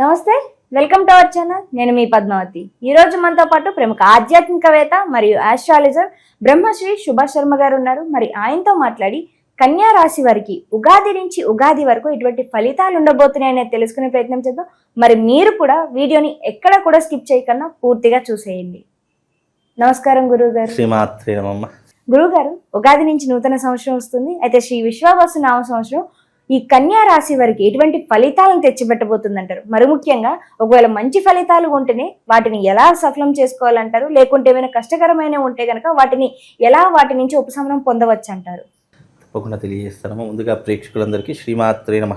నమస్తే welcome to our channel. నేను మీ పద్మావతి. ఈ రోజు మనతో పాటు ప్రముఖ ఆధ్యాత్మికవేత్త మరియు ఆస్ట్రాలజర్ బ్రహ్మశ్రీ సుభాష్ శర్మ గారు ఉన్నారు. మరి ఆయనతో మాట్లాడి కన్యా రాశి వారికి ఉగాది నుంచి ఉగాది వరకు ఇటువంటి ఫలితాలు ఉండబోతున్నాయని తెలుసుకునే ప్రయత్నం చేద్దాం. మరి మీరు కూడా వీడియోని ఎక్కడ కూడా స్కిప్ చేయకుండా పూర్తిగా చూసేయండి. నమస్కారం గురువు గారు శ్రీమాత్రే గురువు గారు ఉగాది నుంచి నూతన సంవత్సరం వస్తుంది. అయితే శ్రీ విశ్వావసు నామ సంవత్సరం ఈ కన్యా రాశి వారికి ఎటువంటి ఫలితాలను తెచ్చిపెట్టబోతుందంటారు? మరి ముఖ్యంగా ఒకవేళ మంచి ఫలితాలు ఉంటేనే వాటిని ఎలా సఫలం చేసుకోవాలంటారు? లేకుంటే ఏమైనా కష్టకరమైన ఉంటే కనుక వాటిని ఎలా వాటి నుంచి ఉపశమనం పొందవచ్చు అంటారు తప్పకుండా తెలియజేస్తాము ముందుగా ప్రేక్షకులందరికీ శ్రీమాత్రే నమ.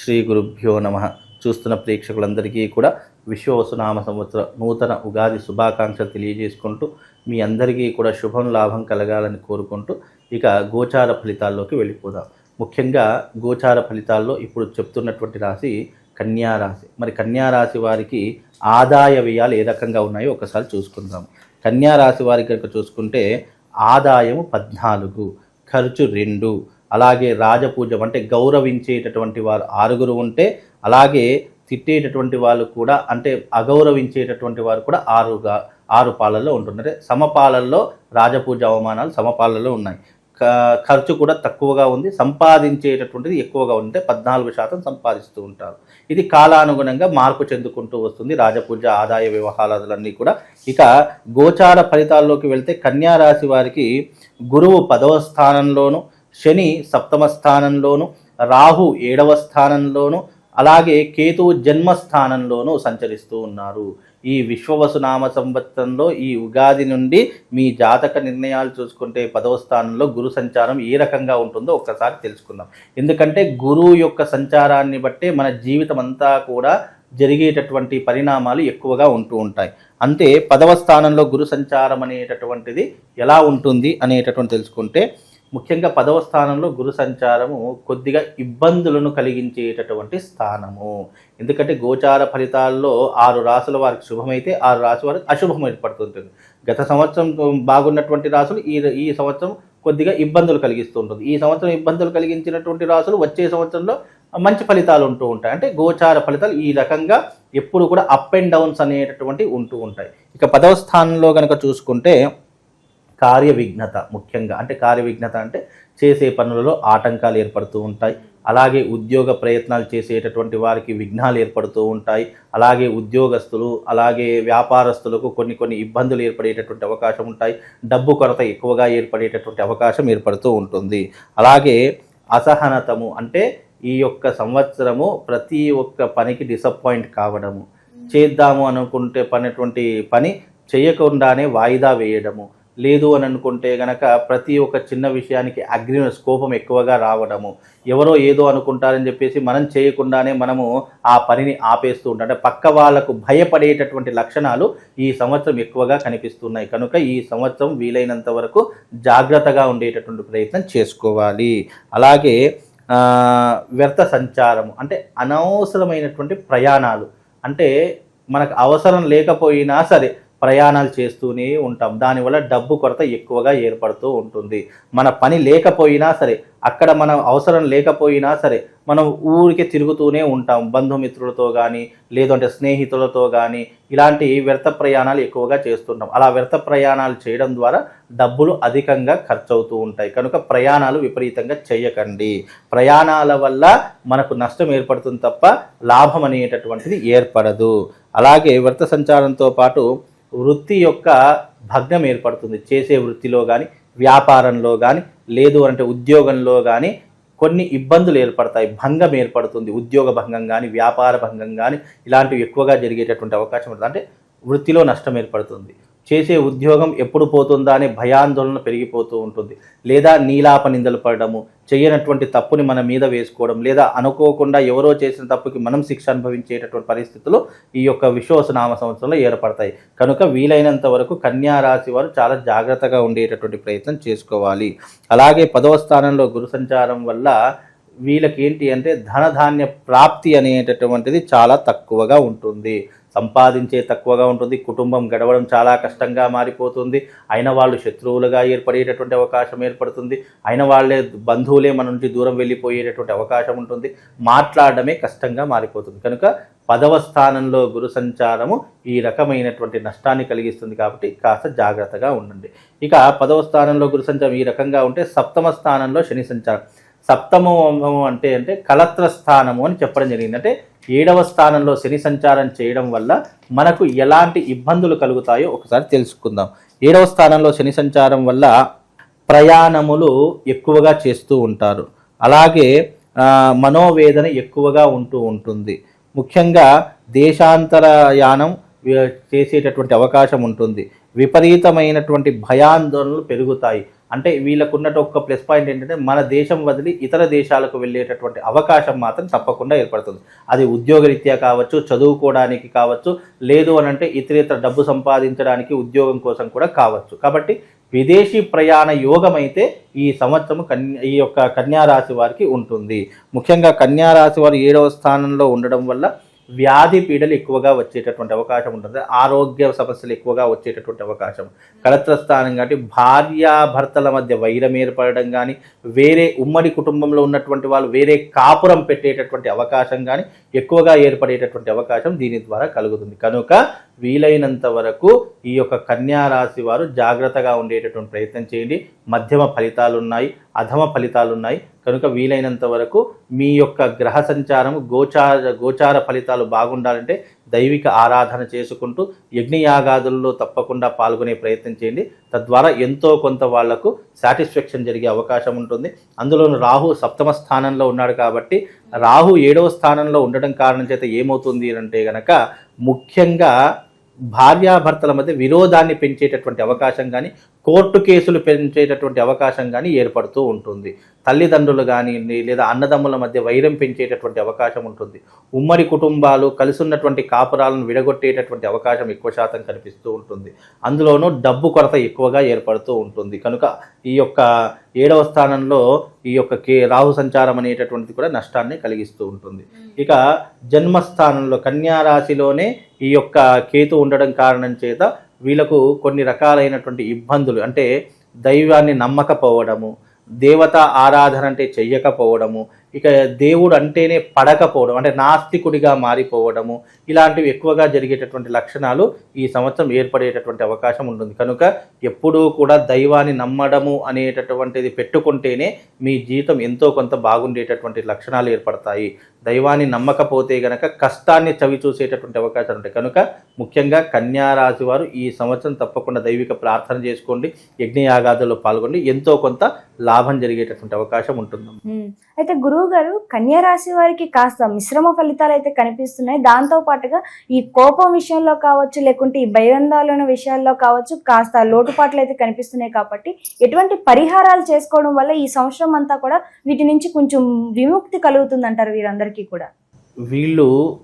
శ్రీ గురుభ్యో నమ. చూస్తున్న ప్రేక్షకులందరికీ కూడా విశ్వవసునామ సంవత్సర నూతన ఉగాది శుభాకాంక్షలు తెలియజేసుకుంటూ మీ అందరికీ కూడా శుభం లాభం కలగాలని కోరుకుంటూ ఇక గోచార ఫలితాల్లోకి వెళ్ళిపోదాం. ముఖ్యంగా గోచార ఫలితాల్లో ఇప్పుడు చెప్తున్నటువంటి రాశి కన్యారాశి మరి కన్యారాశి వారికి ఆదాయ వ్యయాలు ఏ రకంగా ఉన్నాయో ఒకసారి చూసుకుందాం. కన్యారాశి వారికి కనుక చూసుకుంటే ఆదాయము పద్నాలుగు ఖర్చు రెండు. అలాగే రాజపూజం అంటే గౌరవించేటటువంటి వారు ఆరుగురు ఉంటే అలాగే తిట్టేటటువంటి వాళ్ళు కూడా అంటే అగౌరవించేటటువంటి వారు కూడా ఆరుగా ఆరు పాలల్లో ఉంటున్నారు. సమపాలల్లో రాజపూజ అవమానాలు సమపాలల్లో ఉన్నాయి. ఖర్చు కూడా తక్కువగా ఉంది. సంపాదించేటటువంటిది ఎక్కువగా ఉంటే పద్నాలుగు శాతం సంపాదిస్తూ ఉంటారు. ఇది కాలానుగుణంగా మార్పు చెందుకుంటూ వస్తుంది. రాజపూజ ఆదాయ వ్యవహారాలన్నీ కూడా. ఇక గోచార ఫలితాల్లోకి వెళ్తే కన్యారాశి వారికి గురువు పదవ స్థానంలోను శని సప్తమ స్థానంలోను రాహు ఏడవ స్థానంలోను అలాగే కేతువు జన్మస్థానంలోనూ సంచరిస్తూ ఉన్నారు. ఈ విశ్వవసునామ సంవత్సరంలో ఈ ఉగాది నుండి మీ జాతక నిర్ణయాలు చూసుకుంటే పదవ స్థానంలో గురు సంచారం ఏ రకంగా ఉంటుందో ఒక్కసారి తెలుసుకుందాం. ఎందుకంటే గురువు యొక్క సంచారాన్ని బట్టే మన జీవితం అంతా కూడా జరిగేటటువంటి పరిణామాలు ఎక్కువగా ఉంటూ ఉంటాయి. అంతే పదవ స్థానంలో గురు సంచారం అనేటటువంటిది ఎలా ఉంటుంది అనేటటువంటి తెలుసుకుంటే ముఖ్యంగా పదవ స్థానంలో గురు సంచారము కొద్దిగా ఇబ్బందులను కలిగించేటటువంటి స్థానము. ఎందుకంటే గోచార ఫలితాల్లో ఆరు రాసుల వారికి శుభమైతే ఆరు రాశి వారికి అశుభం ఏర్పడుతుంటుంది. గత సంవత్సరం బాగున్నటువంటి రాసులు ఈ ఈ సంవత్సరం కొద్దిగా ఇబ్బందులు కలిగిస్తూ ఉంటుంది ఈ సంవత్సరం ఇబ్బందులు కలిగించినటువంటి రాసులు వచ్చే సంవత్సరంలో మంచి ఫలితాలు ఉంటూ ఉంటాయి. అంటే గోచార ఫలితాలు ఈ రకంగా ఎప్పుడు కూడా అప్ అండ్ డౌన్స్ అనేటటువంటి ఉంటూ ఉంటాయి. ఇక పదవ స్థానంలో కనుక చూసుకుంటే కార్య విఘ్నత ముఖ్యంగా. అంటే కార్య విఘ్నత అంటే చేసే పనులలో ఆటంకాలు ఏర్పడుతూ ఉంటాయి. అలాగే ఉద్యోగ ప్రయత్నాలు చేసేటటువంటి వారికి విఘ్నాలు ఏర్పడుతూ ఉంటాయి. అలాగే ఉద్యోగస్తులు అలాగే వ్యాపారస్తులకు కొన్ని కొన్ని ఇబ్బందులు ఏర్పడేటటువంటి అవకాశం ఉంటాయి. డబ్బు కొరత ఎక్కువగా ఏర్పడేటటువంటి అవకాశం ఏర్పడుతూ ఉంటుంది. అలాగే అసహనతము అంటే ఈ యొక్క సంవత్సరము ప్రతి ఒక్క పనికి డిసప్పాయింట్ కావడము. చేద్దాము అనుకుంటే పనిటువంటి పని చేయకుండానే వాయిదా వేయడము. లేదు అని అనుకుంటే గనక ప్రతి ఒక్క చిన్న విషయానికి అగ్రినెస్ కోపం ఎక్కువగా రావడము. ఎవరో ఏదో అనుకుంటారని చెప్పేసి మనం చేయకుండానే మనము ఆ పనిని ఆపేస్తూ ఉంటాం. అంటే పక్క వాళ్ళకు భయపడేటటువంటి లక్షణాలు ఈ సంవత్సరం ఎక్కువగా కనిపిస్తున్నాయి. కనుక ఈ సంవత్సరం వీలైనంత వరకు జాగ్రత్తగా ఉండేటటువంటి ప్రయత్నం చేసుకోవాలి. అలాగే వ్యర్థ సంచారము అంటే అనవసరమైనటువంటి ప్రయాణాలు. అంటే మనకు అవసరం లేకపోయినా సరే ప్రయాణాలు చేస్తూనే ఉంటాం. దానివల్ల డబ్బు కొరత ఎక్కువగా ఏర్పడుతూ ఉంటుంది. మన పని లేకపోయినా సరే అక్కడ మన అవసరం లేకపోయినా సరే మనం ఊరికే తిరుగుతూనే ఉంటాం. బంధుమిత్రులతో కానీ లేదంటే స్నేహితులతో కానీ ఇలాంటి వ్యర్థ ప్రయాణాలు ఎక్కువగా చేస్తుంటాం. అలా వ్యర్థ ప్రయాణాలు చేయడం ద్వారా డబ్బులు అధికంగా ఖర్చు అవుతూ ఉంటాయి. కనుక ప్రయాణాలు విపరీతంగా చేయకండి. ప్రయాణాల వల్ల మనకు నష్టం ఏర్పడుతుంది తప్ప లాభం అనేటటువంటిది ఏర్పడదు. అలాగే వ్యర్థ సంచారంతో పాటు వృత్తి యొక్క భగ్నం ఏర్పడుతుంది. చేసే వృత్తిలో కానీ వ్యాపారంలో కానీ లేదు అంటే ఉద్యోగంలో కానీ కొన్ని ఇబ్బందులు ఏర్పడతాయి. భంగం ఏర్పడుతుంది. ఉద్యోగ భంగం కానీ వ్యాపార భంగం కానీ ఇలాంటివి ఎక్కువగా జరిగేటటువంటి అవకాశం ఉంటుంది. అంటే వృత్తిలో నష్టం ఏర్పడుతుంది. చేసే ఉద్యోగం ఎప్పుడు పోతుందా అనే భయాందోళన పెరిగిపోతూ ఉంటుంది. లేదా నీలాప నిందలు పడడము చేయనటువంటి తప్పుని మన మీద వేసుకోవడం లేదా అనుకోకుండా ఎవరో చేసిన తప్పుకి మనం శిక్ష అనుభవించేటటువంటి పరిస్థితులు ఈ యొక్క విశ్వాసనామ సంవత్సరంలో ఏర్పడతాయి. కనుక వీలైనంత వరకు కన్యా రాశి వారు చాలా జాగ్రత్తగా ఉండేటటువంటి ప్రయత్నం చేసుకోవాలి. అలాగే పదవ స్థానంలో గురు సంచారం వల్ల వీళ్ళకి ఏంటి అంటే ధనధాన్య ప్రాప్తి అనేటటువంటిది చాలా తక్కువగా ఉంటుంది. సంపాదించే తక్కువగా ఉంటుంది కుటుంబం గడవడం చాలా కష్టంగా మారిపోతుంది. అయిన వాళ్ళు శత్రువులుగా ఏర్పడేటటువంటి అవకాశం ఏర్పడుతుంది. అయిన వాళ్ళే బంధువులే మన నుంచి దూరం వెళ్ళిపోయేటటువంటి అవకాశం ఉంటుంది. మాట్లాడడమే కష్టంగా మారిపోతుంది. కనుక పదవ స్థానంలో గురు సంచారము ఈ రకమైనటువంటి నష్టాన్ని కలిగిస్తుంది కాబట్టి కాస్త జాగ్రత్తగా ఉండండి. ఇక పదవ స్థానంలో గురు సంచారం ఈ రకంగా ఉంటే సప్తమ స్థానంలో శని సంచారం. సప్తమము అంటే అంటే కలత్ర స్థానము అని చెప్పడం జరిగింది. అంటే ఏడవ స్థానంలో శని సంచారం చేయడం వల్ల మనకు ఎలాంటి ఇబ్బందులు కలుగుతాయో ఒకసారి తెలుసుకుందాం. ఏడవ స్థానంలో శని సంచారం వల్ల ప్రయాణములు ఎక్కువగా చేస్తూ ఉంటారు. అలాగే మనోవేదన ఎక్కువగా ఉంటూ ఉంటుంది. ముఖ్యంగా దేశాంతర యానం చేసేటటువంటి అవకాశం ఉంటుంది. విపరీతమైనటువంటి భయాందోళనలు పెరుగుతాయి. అంటే వీళ్ళకున్నట్టు ఒక ప్లస్ పాయింట్ ఏంటంటే మన దేశం వదిలి ఇతర దేశాలకు వెళ్ళేటటువంటి అవకాశం మాత్రం తప్పకుండా ఏర్పడుతుంది. అది ఉద్యోగరీత్యా కావచ్చు చదువుకోవడానికి కావచ్చు లేదు అని అంటే ఇతరేతర డబ్బు సంపాదించడానికి ఉద్యోగం కోసం కూడా కావచ్చు. కాబట్టి విదేశీ ప్రయాణ యోగం అయితే ఈ సంవత్సరం కన్య ఈ యొక్క కన్యారాశి వారికి ఉంటుంది. ముఖ్యంగా కన్యారాశి వారు ఏడవ స్థానంలో ఉండడం వల్ల వ్యాధి పీడలు ఎక్కువగా వచ్చేటటువంటి అవకాశం ఉంటుంది ఆరోగ్య సమస్యలు ఎక్కువగా వచ్చేటటువంటి అవకాశం. కళత్రస్థానం కాబట్టి భార్యాభర్తల మధ్య వైరం ఏర్పడడం కానీ వేరే ఉమ్మడి కుటుంబంలో ఉన్నటువంటి వాళ్ళు వేరే కాపురం పెట్టేటటువంటి అవకాశం కానీ ఎక్కువగా ఏర్పడేటటువంటి అవకాశం దీని ద్వారా కలుగుతుంది. కనుక వీలైనంత వరకు ఈ యొక్క కన్యా రాశి వారు జాగ్రత్తగా ఉండేటటువంటి ప్రయత్నం చేయండి. మధ్యమ ఫలితాలు ఉన్నాయి అధమ ఫలితాలు ఉన్నాయి కనుక వీలైనంత వరకు మీ యొక్క గ్రహ సంచారం గోచార గోచార ఫలితాలు బాగుండాలంటే దైవిక ఆరాధన చేసుకుంటూ యజ్ఞయాగాదుల్లో తప్పకుండా పాల్గొనే ప్రయత్నం చేయండి. తద్వారా ఎంతో కొంత వాళ్ళకు సాటిస్ఫాక్షన్ జరిగే అవకాశం ఉంటుంది. అందులోను రాహు సప్తమ స్థానంలో ఉన్నాడు కాబట్టి రాహు ఏడవ స్థానంలో ఉండడం కారణం చేత ఏమవుతుంది అంటే గనక ముఖ్యంగా భార్యాభర్తల మధ్య విరోధాన్ని పెంచేటటువంటి అవకాశం కానీ కోర్టు కేసులు పెంచేటటువంటి అవకాశం కానీ ఏర్పడుతూ ఉంటుంది. తల్లిదండ్రులు కానివ్వండి లేదా అన్నదమ్ముల మధ్య వైరం పెంచేటటువంటి అవకాశం ఉంటుంది. ఉమ్మడి కుటుంబాలు కలిసి ఉన్నటువంటి కాపురాలను విడగొట్టేటటువంటి అవకాశం ఎక్కువ శాతం కనిపిస్తూ ఉంటుంది. అందులోనూ డబ్బు కొరత ఎక్కువగా ఏర్పడుతూ ఉంటుంది. కనుక ఈ యొక్క ఏడవ స్థానంలో ఈ యొక్క కే రాహు సంచారం అనేటటువంటిది కూడా నష్టాన్ని కలిగిస్తూ ఉంటుంది. ఇక జన్మస్థానంలో కన్యా రాశిలోనే ఈ యొక్క కేతు ఉండడం కారణం చేత వీళ్ళకు కొన్ని రకాలైనటువంటి ఇబ్బందులు అంటే దైవాన్ని నమ్మకపోవడము దేవత ఆరాధన అంటే చెయ్యకపోవడము ఇక దేవుడు అంటేనే పడకపోవడం అంటే నాస్తికుడిగా మారిపోవడము ఇలాంటివి ఎక్కువగా జరిగేటటువంటి లక్షణాలు ఈ సంవత్సరం ఏర్పడేటటువంటి అవకాశం ఉంటుంది. కనుక ఎప్పుడూ కూడా దైవాన్ని నమ్మడము అనేటటువంటిది పెట్టుకుంటేనే మీ జీవితం ఎంతో కొంత బాగుండేటటువంటి లక్షణాలు ఏర్పడతాయి. దైవాన్ని నమ్మకపోతే గనక కష్టాన్ని చవి చూసేటటువంటి అవకాశాలు ఉంటాయి. కనుక ముఖ్యంగా కన్యారాశి వారు ఈ సంవత్సరం తప్పకుండా దైవిక ప్రార్థన చేసుకోండి యజ్ఞయాగాదుల్లో పాల్గొండి ఎంతో కొంత లాభం జరిగేటటువంటి అవకాశం ఉంటుంది. అయితే గురువు గారు కన్యారాశి వారికి కాస్త మిశ్రమ ఫలితాలు అయితే కనిపిస్తున్నాయి. దాంతో పాటుగా ఈ కోపం విషయంలో కావచ్చు లేకుంటే ఈ భయాందోళన విషయాల్లో కావచ్చు కాస్త లోటుపాట్లు అయితే కనిపిస్తున్నాయి కాబట్టి ఎటువంటి పరిహారాలు చేసుకోవడం వల్ల ఈ సంవత్సరం అంతా కూడా వీటి నుంచి కొంచెం విముక్తి కలుగుతుంది అంటారు వీరందరికీ? కూడా. వీళ్ళు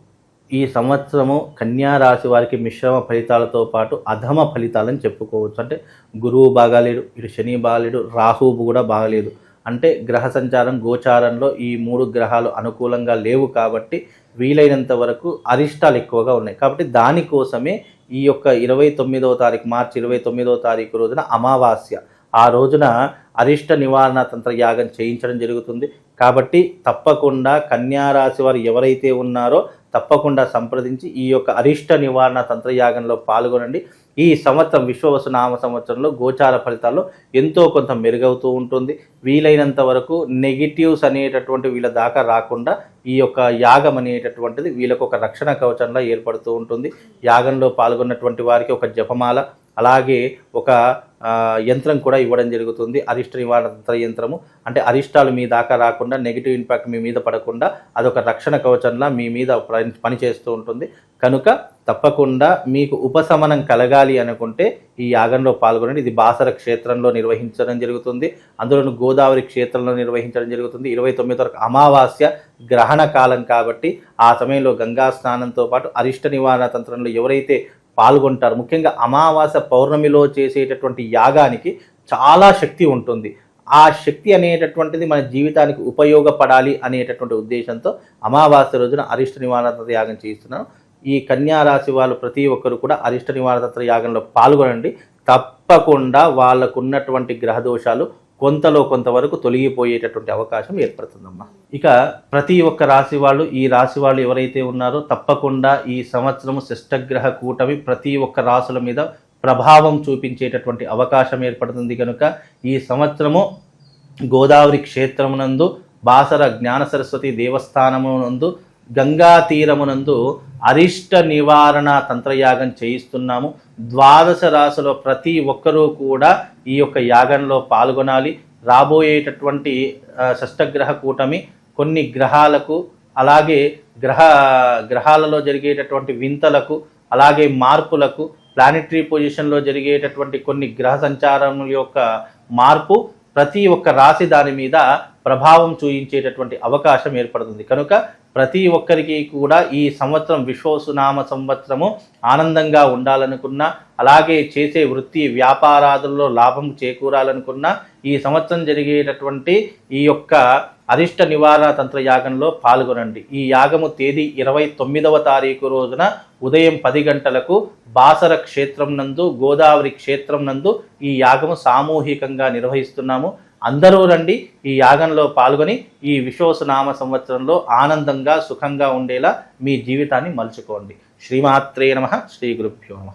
ఈ సంవత్సరము కన్యా రాశి వారికి మిశ్రమ ఫలితాలతో పాటు అధమ ఫలితాలని చెప్పుకోవచ్చు. అంటే గురువు బాగాలేడు ఇటు శని బాగాలేడు రాహువు కూడా బాగాలేదు. అంటే గ్రహ సంచారం గోచారంలో ఈ మూడు గ్రహాలు అనుకూలంగా లేవు కాబట్టి వీలైనంత వరకు అరిష్టాలు ఎక్కువగా ఉన్నాయి. కాబట్టి దానికోసమే ఈ యొక్క ఇరవై తొమ్మిదవ తారీఖు మార్చి ఇరవై తొమ్మిదవ తారీఖు రోజున అమావాస్య. ఆ రోజున అరిష్ట నివారణ తంత్ర యాగం చేయించడం జరుగుతుంది. కాబట్టి తప్పకుండా కన్యా రాశి వారు ఎవరైతే ఉన్నారో తప్పకుండా సంప్రదించి ఈ యొక్క అరిష్ట నివారణ తంత్రయాగంలో పాల్గొనండి. ఈ సంవత్సరం విశ్వవసు నామ సంవత్సరంలో గోచార ఫలితాల్లో ఎంతో కొంత మెరుగవుతూ ఉంటుంది. వీలైనంత వరకు నెగిటివ్స్ అనేటటువంటి వీళ్ళ దాకా రాకుండా ఈ యొక్క యాగం అనేటటువంటిది వీళ్ళకు ఒక రక్షణ కవచంలా ఏర్పడుతూ ఉంటుంది. యాగంలో పాల్గొన్నటువంటి వారికి ఒక జపమాల అలాగే ఒక యంత్రం కూడా ఇవ్వడం జరుగుతుంది. అరిష్ట నివారణ తంత్ర యంత్రము. అంటే అరిష్టాలు మీ దాకా రాకుండా నెగిటివ్ ఇంపాక్ట్ మీ మీద పడకుండా అదొక రక్షణ కవచంలా మీ మీద పని- పనిచేస్తూ ఉంటుంది. కనుక తప్పకుండా మీకు ఉపశమనం కలగాలి అనుకుంటే ఈ యాగంలో పాల్గొనండి. ఇది బాసర క్షేత్రంలో నిర్వహించడం జరుగుతుంది. అందులోను గోదావరి క్షేత్రంలో నిర్వహించడం జరుగుతుంది. ఇరవై తొమ్మిది వరకు అమావాస్య గ్రహణ కాలం కాబట్టి ఆ సమయంలో గంగా స్నానంతో పాటు అరిష్ట నివారణ తంత్రంలో ఎవరైతే పాల్గొంటారు. ముఖ్యంగా అమావాస పౌర్ణమిలో చేసేటటువంటి యాగానికి చాలా శక్తి ఉంటుంది. ఆ శక్తి అనేటటువంటిది మన జీవితానికి ఉపయోగపడాలి అనేటటువంటి ఉద్దేశంతో అమావాస్య రోజున అరిష్ట నివారణ యాగం చేయిస్తున్నాను. ఈ కన్యారాశి వాళ్ళు ప్రతి ఒక్కరు కూడా అరిష్ట నివారణ యాగంలో పాల్గొనండి. తప్పకుండా వాళ్ళకున్నటువంటి గ్రహదోషాలు గ్రహ దోషాలు కొంతలో కొంతవరకు తొలగిపోయేటటువంటి అవకాశం ఏర్పడుతుందమ్మా. ఇక ప్రతి ఒక్క రాశి వాళ్ళు ఈ రాశి వాళ్ళు ఎవరైతే ఉన్నారో తప్పకుండా ఈ సంవత్సరము శిష్టగ్రహ కూటమి ప్రతి ఒక్క రాశుల మీద ప్రభావం చూపించేటటువంటి అవకాశం ఏర్పడుతుంది కనుక ఈ సంవత్సరము గోదావరి క్షేత్రమునందు బాసర జ్ఞాన సరస్వతి దేవస్థానమునందు గంగా తీరమునందు అరిష్ట నివారణ తంత్రయాగం చేయిస్తున్నాము. ద్వాదశ రాశిలో ప్రతి ఒక్కరూ కూడా ఈ యొక్క యాగంలో పాల్గొనాలి. రాబోయేటటువంటి షష్టగ్రహ కూటమి కొన్ని గ్రహాలకు అలాగే గ్రహ గ్రహాలలో జరిగేటటువంటి వింతలకు అలాగే మార్పులకు ప్లానెటరీ పొజిషన్లో జరిగేటటువంటి కొన్ని గ్రహ సంచారం యొక్క మార్పు ప్రతి ఒక్క రాశి దాని మీద ప్రభావం చూయించేటటువంటి అవకాశం ఏర్పడుతుంది. కనుక ప్రతి ఒక్కరికి కూడా ఈ సంవత్సరం విశ్వసునామ సంవత్సరము ఆనందంగా ఉండాలనుకున్నా అలాగే చేసే వృత్తి వ్యాపారాదుల్లో లాభం చేకూరాలనుకున్నా ఈ సంవత్సరం జరిగేటటువంటి ఈ యొక్క అరిష్ట నివారణ తంత్ర యాగంలో పాల్గొనండి. ఈ యాగము తేదీ ఇరవై తొమ్మిదవ తారీఖు రోజున ఉదయం పది గంటలకు బాసర క్షేత్రం నందు గోదావరి క్షేత్రం నందు ఈ యాగము సామూహికంగా నిర్వహిస్తున్నాము. అందరూ రండి ఈ యాగంలో పాల్గొని ఈ విశ్వసనామ సంవత్సరంలో ఆనందంగా సుఖంగా ఉండేలా మీ జీవితాన్ని మలుచుకోండి. శ్రీమాత్రే నమ శ్రీ గురుభ్యో నమ.